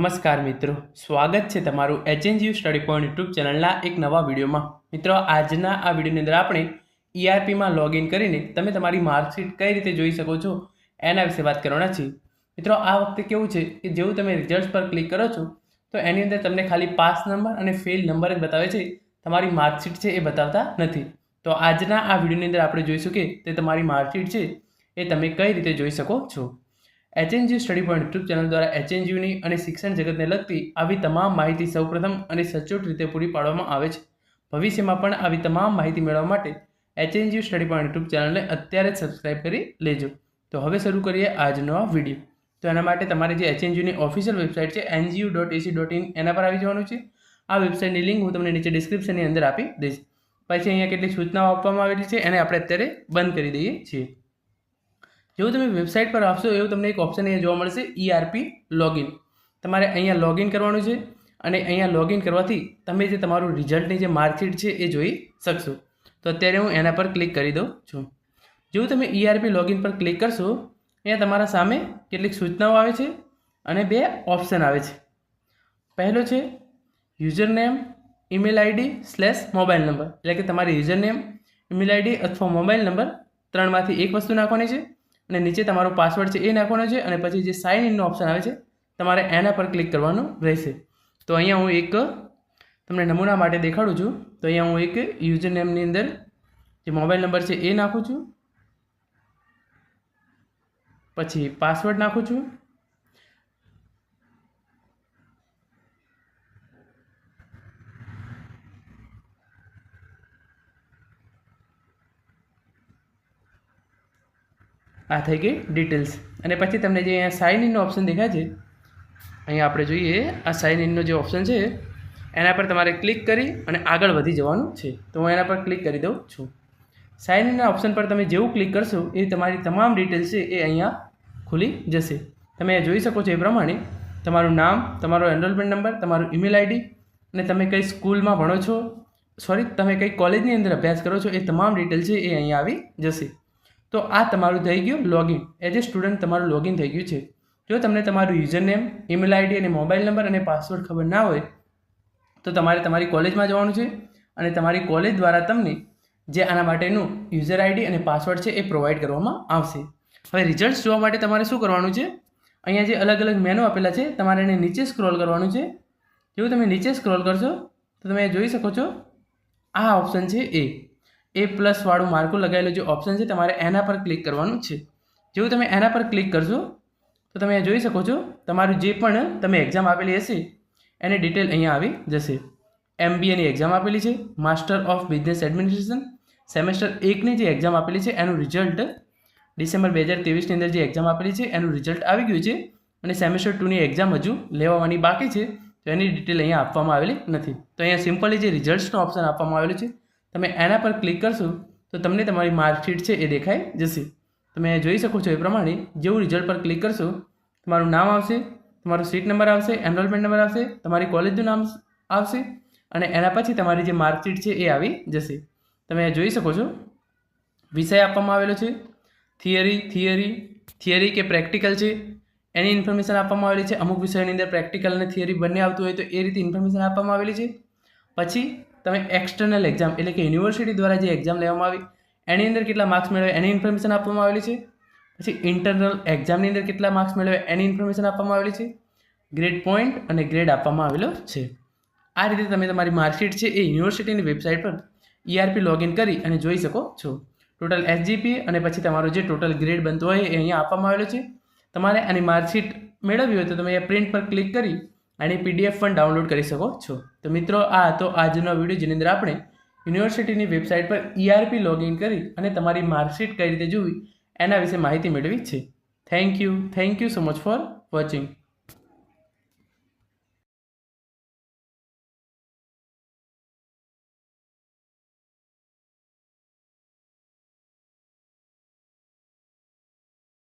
નમસ્કાર મિત્રો. સ્વાગત છે તમારું એચએનજીયુ સ્ટડી પોઈન્ટ યુટ્યુબ ચેનલના એક નવા વિડીયોમાં. મિત્રો, આજના આ વિડીયોની અંદર આપણે ઈઆરપીમાં લોગિન કરીને તમે તમારી માર્કશીટ કઈ રીતે જોઈ શકો છો એના વિશે વાત કરવાના છીએ. મિત્રો, આ વખતે કેવું છે કે જેવું તમે રિઝલ્ટ પર ક્લિક કરો છો, તો એની અંદર તમને ખાલી પાસ નંબર અને ફેલ નંબર જ બતાવે છે. તમારી માર્કશીટ છે એ બતાવતા નથી. તો આજના આ વિડીયોની અંદર આપણે જોઈશું કે તે તમારી માર્કશીટ છે એ તમે કઈ રીતે જોઈ શકો છો. HNG study point YouTube channel દ્વારા એચએનજીયુની અને શિક્ષણ જગતને લગતી આવી તમામ માહિતી સૌપ્રથમ અને સચોટ રીતે પૂરી પાડવામાં આવે છે. ભવિષ્યમાં પણ આવી તમામ માહિતી મેળવવા માટે એચએનજીયુ સ્ટડી પોઈન્ટ યુટ્યુબ ચેનલને અત્યારે જ સબસ્ક્રાઇબ કરી લેજો. તો હવે શરૂ કરીએ આજનો આ વીડિયો તો એના માટે તમારે જે એચએનજીયુની ઓફિશિયલ વેબસાઇટ છે NGU dot AC dot in એના પર આવી જવાનું છે. આ વેબસાઇટની લિંક હું તમને નીચે ડિસ્ક્રિપ્શનની અંદર આપી દઈશ. પછી અહીંયા કેટલી સૂચનાઓ આપવામાં આવેલી છે, એને આપણે અત્યારે બંધ કરી દઈએ છીએ. જેવું તમે વેબસાઇટ પર આપશો, એવું તમને એક ઓપ્શન અહીંયા જોવા મળશે ઈઆરપી લોગિન તમારે અહીંયા લોગિન કરવાનું છે અને અહીંયા લોગિન કરવાથી તમે જે તમારું રિઝલ્ટની જે માર્કશીટ છે એ જોઈ શકશો. તો અત્યારે હું એના પર ક્લિક કરી દઉં છું. જેવું તમે ઈઆરપી લોગિન પર ક્લિક કરશો, અહીંયા તમારા સામે કેટલીક સૂચનાઓ આવે છે અને બે ઓપ્શન આવે છે. પહેલો છે user name email ID slash mobile number એટલે કે તમારી યુઝર નેમ ઈમેલ આઈડી અથવા મોબાઈલ નંબર ત્રણમાંથી એક વસ્તુ નાખવાની છે. અને નીચે તમારો પાસવર્ડ છે એ નાખવાનો છે અને પછી જે સાઇન ઇનનો ઓપ્શન આવે છે, તમારે એના પર ક્લિક કરવાનું રહેશે. તો અહીંયા હું એક તમને નમૂના માટે દેખાડું છું. તો અહીંયા હું એક યુઝર નેમની અંદર જે મોબાઈલ નંબર છે એ નાખું છું. પછી પાસવર્ડ નાખું છું. આ થઈ ગઈ ડિટેલ્સ અને પછી તમને જે અહીંયા સાઇન ઇનનો ઓપ્શન દેખાય છે, અહીંયા આપણે જોઈએ, આ સાઇન ઇનનો જે ઓપ્શન છે, એના પર તમારે ક્લિક કરી અને આગળ વધી જવાનું છે. તો હું એના પર ક્લિક કરી દઉં છું. સાઇન ઇનના ઓપ્શન પર તમે જેવું ક્લિક કરશો, એ તમારી તમામ ડિટેલ્સ છે, એ અહીંયા ખુલી જશે. તમે જોઈ શકો છો એ પ્રમાણે તમારું નામ, તમારો એનરોલમેન્ટ નંબર તમારું ઈમેલ આઈડી અને તમે કઈ સ્કૂલમાં ભણો છો. સોરી તમે કઈ કોલેજની અંદર અભ્યાસ કરો છો, એ તમામ ડિટેલ છે, એ અહીંયા આવી જશે. તો આ તમારું થઈ ગયું લોગિન એઝ એ સ્ટુડન્ટ તમારું લોગિન થઈ ગયું છે. જો તમને તમારું યુઝર નેમ ઈમેલ આઈડી અને મોબાઈલ નંબર અને પાસવર્ડ ખબર ના હોય, તો તમારે તમારી કોલેજમાં જવાનું છે અને તમારી કોલેજ દ્વારા તમને જે આના માટેનું યુઝર આઈડી અને પાસવર્ડ છે એ પ્રોવાઈડ કરવામાં આવશે. હવે રિઝલ્ટ જોવા માટે તમારે શું કરવાનું છે? અહીંયા જે અલગ અલગ મેનુ આપેલા છે, તમારે એને નીચે સ્ક્રોલ કરવાનું છે. જેવું તમે નીચે સ્ક્રોલ કરશો, તો તમે જોઈ શકો છો, આ ઓપ્શન છે એ એ પ્લસ વાળું માર્કું લગાવેલું જે ઓપ્શન છે, તમારે એના પર ક્લિક કરવાનું છે. જેવું તમે એના પર ક્લિક કરશો, તો તમે જોઈ શકો છો, તમારું જે પણ તમે એક્ઝામ આપેલી હશે, એની ડિટેલ અહીંયા આવી જશે. એમબીએની એક્ઝામ આપેલી છે master of business administration semester એકની જે એક્ઝામ આપેલી છે, એનું રિઝલ્ટ ડિસેમ્બર બે હજાર ત્રેવીસની અંદર જે એક્ઝામ આપેલી છે, એનું રિઝલ્ટ આવી ગયું છે. અને સેમેસ્ટર ટુની એક્ઝામ હજુ લેવાની બાકી છે, તો એની ડિટેલ અહીંયા આપવામાં આવેલી નથી. તો અહીંયા સિમ્પલી જે રિઝલ્ટ્સનો ઓપ્શન આપવામાં આવેલું છે. તમે એના પર ક્લિક કરશો, તો તમને તમારી માર્કશીટ છે એ દેખાઈ જશે. તમે જોઈ શકો છો એ પ્રમાણે જેવું રિઝલ્ટ પર ક્લિક કરશો, તમારું નામ આવશે, તમારો સીટ નંબર આવશે એનરોલમેન્ટ નંબર આવશે, તમારી કોલેજનું નામ આવશે, અને એના પછી તમારી જે માર્કશીટ છે એ આવી જશે. તમે જોઈ શકો છો, વિષય આપવામાં આવેલો છે થિયરી થિયરી થિયરી કે પ્રેક્ટિકલ છે, એની ઇન્ફોર્મેશન આપવામાં આવેલી છે, અમુક વિષયોની અંદર પ્રેક્ટિકલ અને થિયરી બંને આવતું હોય તો એ રીતે ઇન્ફોર્મેશન આપવામાં આવેલી છે. પછી તમે એક્સટર્નલ એક્ઝામ એટલે કે યુનિવર્સિટી દ્વારા જે એક્ઝામ લેવામાં આવી, એની અંદર કેટલા માર્ક્સ મેળવે એની ઇન્ફોર્મેશન આપવામાં આવેલી છે? પછી ઇન્ટરનલ એક્ઝામની અંદર કેટલા માર્ક્સ મેળવે એની ઇન્ફોર્મેશન આપવામાં આવેલી છે? ગ્રેડ પોઈન્ટ અને ગ્રેડ આપવામાં આવેલો છે. આ રીતે તમે તમારી માર્કશીટ છે એ યુનિવર્સિટીની વેબસાઇટ પર ઈઆરપી લોગિન કરી અને જોઈ શકો છો. ટોટલ એસજીપી અને પછી તમારો જે ટોટલ ગ્રેડ બનતો હોય એ અહીંયા આપવામાં આવેલો છે. તમારે આની માર્કશીટ મેળવવી હોય તો તમે અહીંયા પ્રિન્ટ પર ક્લિક કરી આની પીડીએફ પણ ડાઉનલોડ કરી શકો છો. તો મિત્રો, આ હતો આજનો વીડિયો જેની અંદર આપણે યુનિવર્સિટીની વેબસાઇટ પર ઈઆરપી લોગિન કરી અને તમારી માર્કશીટ કઈ રીતે જોવી એના વિશે માહિતી મેળવી છે. Thank you thank you so much for watching